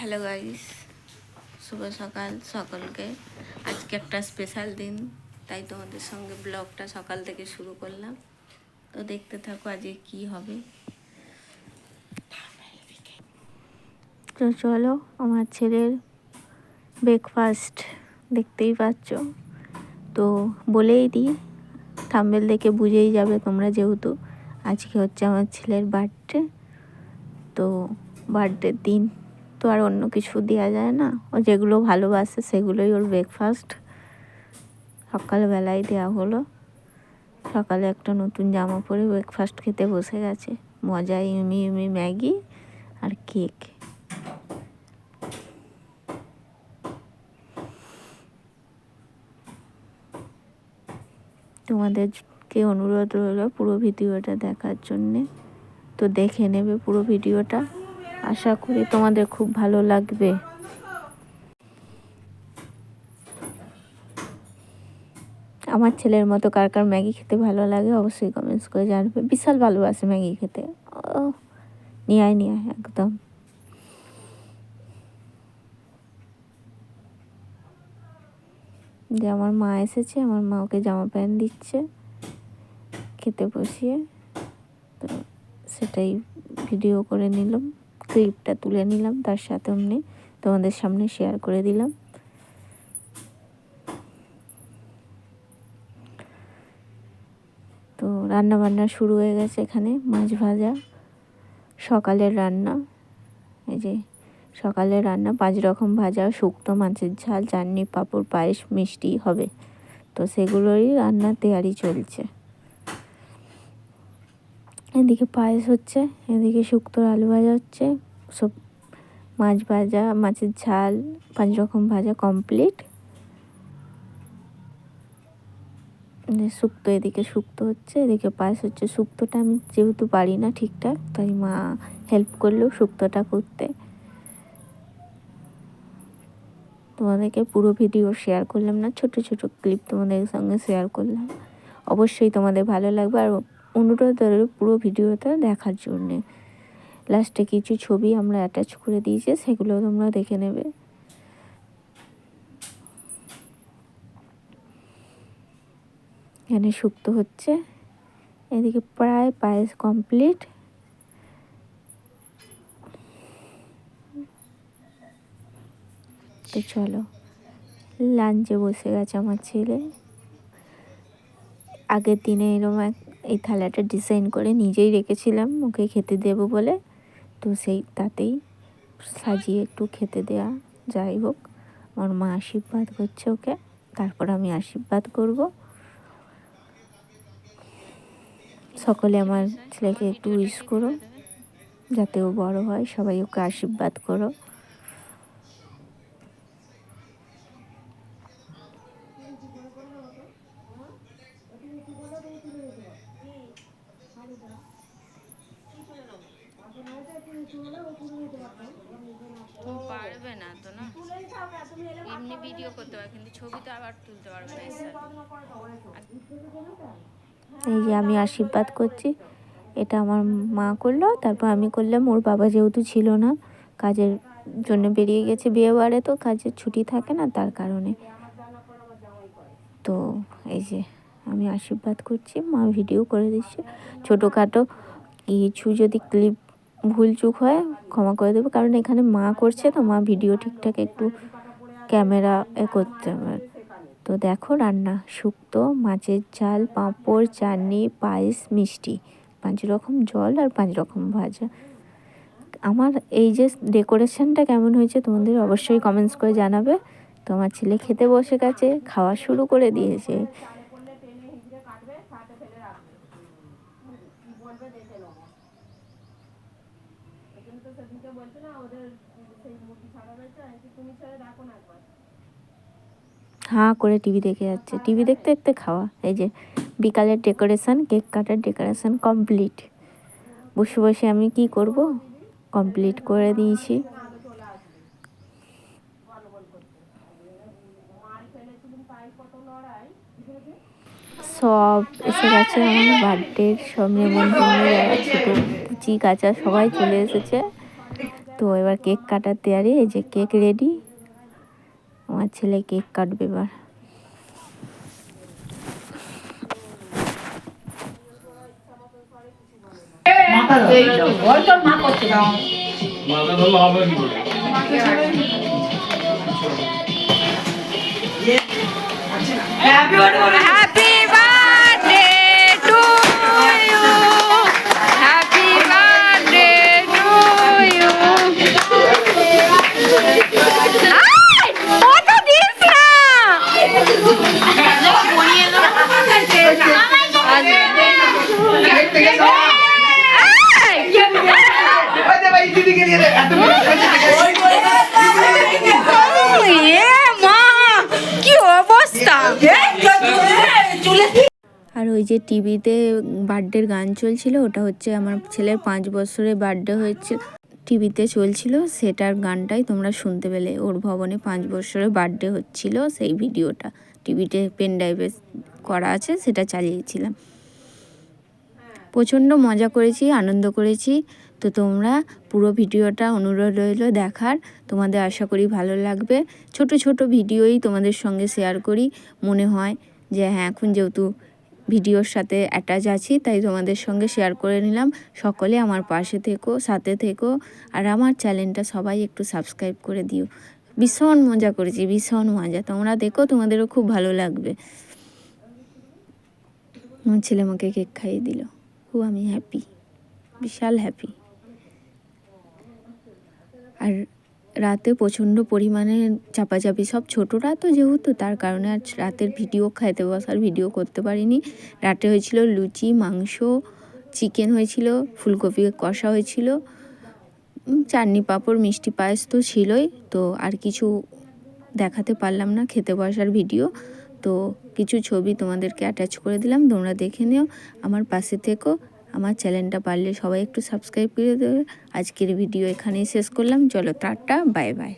Hello guys শুভ সকাল সকলকে। আজকে একটা স্পেশাল দিন, তাই তোমাদের সঙ্গে ব্লগটা সকাল থেকে শুরু করলাম। তো দেখতে থাকো আজকে কি হবে। তো চলো, আমার ছেলের ব্রেকফাস্ট দেখতেই পাচ্ছ। তো বলেই দিই থাম্বেল দেখে বুঝেই যাবে তোমরা যেহেতু। আজকে হচ্ছে আমার ছেলের বার্থডে তো বার্থডের দিন। তো আর অন্য কিছু দেওয়া যায় না। ও যেগুলো ভালোবাসে সেগুলোই ওর ব্রেকফাস্ট সকালবেলায় দেওয়া হলো। সকালে একটা নতুন জামা পরে ব্রেকফাস্ট খেতে বসে গেছে। মজায় ইমি ইমি ম্যাগি আর কেক। তোমাদেরকে অনুরোধ রইল পুরো ভিডিওটা দেখার জন্যে। তো দেখে নেবে পুরো ভিডিওটা। আশা করি তোমাদের খুব ভালো লাগবে। আমার ছেলের মতো কার কার ম্যাগি খেতে ভালো লাগে অবশ্যই কমেন্টস করে জানবে। বিশাল ভালোবাসে ম্যাগি খেতে। ও নিয়ে আয় নিয়ে একদম। যে আমার মা এসেছে, আমার মা ওকে জামা প্যান্ট দিচ্ছে, খেতে বসিয়ে। তো সেটাই ভিডিও করে নিলাম। ক্লিপটা তুলে নিলাম, তার সাথে অমনি তোমাদের সামনে শেয়ার করে দিলাম। তো রান্না বান্না শুরু হয়ে গেছে এখানে, মাছ ভাজা, সকালের রান্না, এই যে সকালের রান্না, পাঁচ রকম ভাজা, শুক্তো, মাছের ঝাল, চাটনি, পাঁপড়, পায়েস, মিষ্টি হবে। তো সেগুলোরই রান্না তৈয়ারি চলছে। এদিকে পায়েস হচ্ছে, এদিকে শুক্তোর আলু ভাজা হচ্ছে, সব মাছ ভাজা, মাছের ঝাল, পাঁচ রকম ভাজা কমপ্লিট শুক্তো, এদিকে শুক্তো হচ্ছে, এদিকে পায়েস হচ্ছে। শুক্তোটা আমি যেহেতু পারি না ঠিকঠাক, তাই মা হেল্প করল শুক্তোটা করতে। তোমাদেরকে পুরো ভিডিও শেয়ার করলাম না, ছোট ছোট ক্লিপ তোমাদের সঙ্গে শেয়ার করলাম। অবশ্যই তোমাদের ভালো লাগবে আর অনুরোধ রইল পুরো ভিডিওটা দেখার জন্যে। লাস্টে কিছু ছবি আমরা অ্যাটাচ করে দিয়েছি, সেগুলো তোমরা দেখে নেবে। এখানে শুক্ত হচ্ছে। এদিকে প্রায় পায়েস কমপ্লিট তো চলো, লাঞ্চে বসে গেছে আমার ছেলে। আগের দিনে এরকম এক এই থালাটা ডিজাইন করে নিজেই রেখেছিলাম, ওকে খেতে দেব বলে। তো সেই তাতেই সাজিয়ে একটু খেতে দেওয়া যাই হোক। আমার মা আশীর্বাদ করছে ওকে, তারপর আমি আশীর্বাদ করব। সকলে আমার ছেলেকে একটু উইশ করো যাতে ও বড় হয়, সবাই ওকে আশীর্বাদ করো পারবে না তো না। এমনি ভিডিও করতে পারবে, কিন্তু ছবি তো আবার তুলতে পারবে এই যে আমি আশীর্বাদ করছি, এটা আমার মা করল, তারপর আমি করলাম, ওর বাবা যেহেতু ছিল না, কাজের জন্য বেরিয়ে গেছে বিয়ে বাড়ে তো কাজের ছুটি থাকে না তার কারণে। তো এই যে আমি আশীর্বাদ করছি, মা ভিডিও করে দিচ্ছে। ছোটোখাটো কিছু যদি ক্লিপ ভুল চুক হয়, ক্ষমা করে দেবো। কারণ এখানে মা করছে তো, মা ভিডিও ঠিকঠাক একটু ক্যামেরা এ করতে হবে তো দেখো রান্না, শুক্তো, মাছের ঝাল, পাঁপড়, চাটনি, পায়েস, মিষ্টি। পাঁচ রকম জল আর পাঁচ রকম ভাজা। আমার এই যে ডেকোরেশনটা কেমন হয়েছে তোমাদের অবশ্যই কমেন্টস করে জানাবে। তো আমার ছেলে খেতে বসে গেছে, খাওয়া শুরু করে দিয়েছে। হাঁ করে টিভি দেখে যাচ্ছে। টিভি দেখতে দেখতে খাওয়া। এই যে বিকালের ডেকোরেশন কেক কাটার ডেকোরেশন কমপ্লিট বসে বসে আমি কি করব? কমপ্লিট করে দিয়েছি। সব এসে গেছে আমার বার্থডের সব নেমন্তন্ন কাঁচা সবাই চলে এসেছে। তো এবার কেক কাটার তৈরি এই যে কেক রেডি আমার ছেলে কেক কাটবে এবার। মাথা ওই যে টিভিতে বার্থডের গান চলছিল, ওটা হচ্ছে আমার ছেলের পাঁচ বছরের বার্থডে হয়েছিল টিভিতে চলছিল, সেটার গানটাই তোমরা শুনতে পেলে। ওর ভবনে পাঁচ বছরের বার্থডে হচ্ছিল, সেই ভিডিওটা। টিভিতে পেন ড্রাইভে করা আছে, সেটা চালিয়েছিলাম। প্রচণ্ড মজা করেছি, আনন্দ করেছি। তো তোমরা পুরো ভিডিওটা অনুরোধ রইল দেখার। তোমাদের আশা করি ভালো লাগবে। ছোট ছোট ভিডিওই তোমাদের সঙ্গে শেয়ার করি। মনে হয় যে হ্যাঁ এখন যেহেতু ভিডিওর সাথে অ্যাটাচ আছি, তাই তোমাদের সঙ্গে শেয়ার করে নিলাম। সকলে আমার পাশে থেকো, সাথে থেকো, আর আমার চ্যানেলটা সবাই একটু সাবস্ক্রাইব করে দিও। ভীষণ মজা করেছি, ভীষণ মজা। তোমরা দেখো, তোমাদেরও খুব ভালো লাগবে। আমার ছেলে আমাকে কেক খাইয়ে দিল। খুব আমি হ্যাপি বিশাল হ্যাপি আর রাতে প্রচণ্ড পরিমাণে চাপাচাপি। সব ছোটরা তো যেহেতু, তার কারণে আর রাতের ভিডিও খাইতে বসার ভিডিও করতে পারিনি। রাতে হয়েছিল লুচি, মাংস, চিকেন হয়েছিল, ফুলকপি কষা হয়েছিল চাটনি পাঁপড়, মিষ্টি পায়েস তো ছিলই, তো আর কিছু দেখাতে পারলাম না, খেতে বসার ভিডিও। তো কিছু ছবি তোমাদেরকে অ্যাটাচ করে দিলাম, তোমরা দেখে নিও। আমার পাশে থেকো। আমার চ্যানেলটা পারলে সবাই একটু সাবস্ক্রাইব করে দেবে। আজকের ভিডিও এখানেই শেষ করলাম। চলো টাটা বাই বাই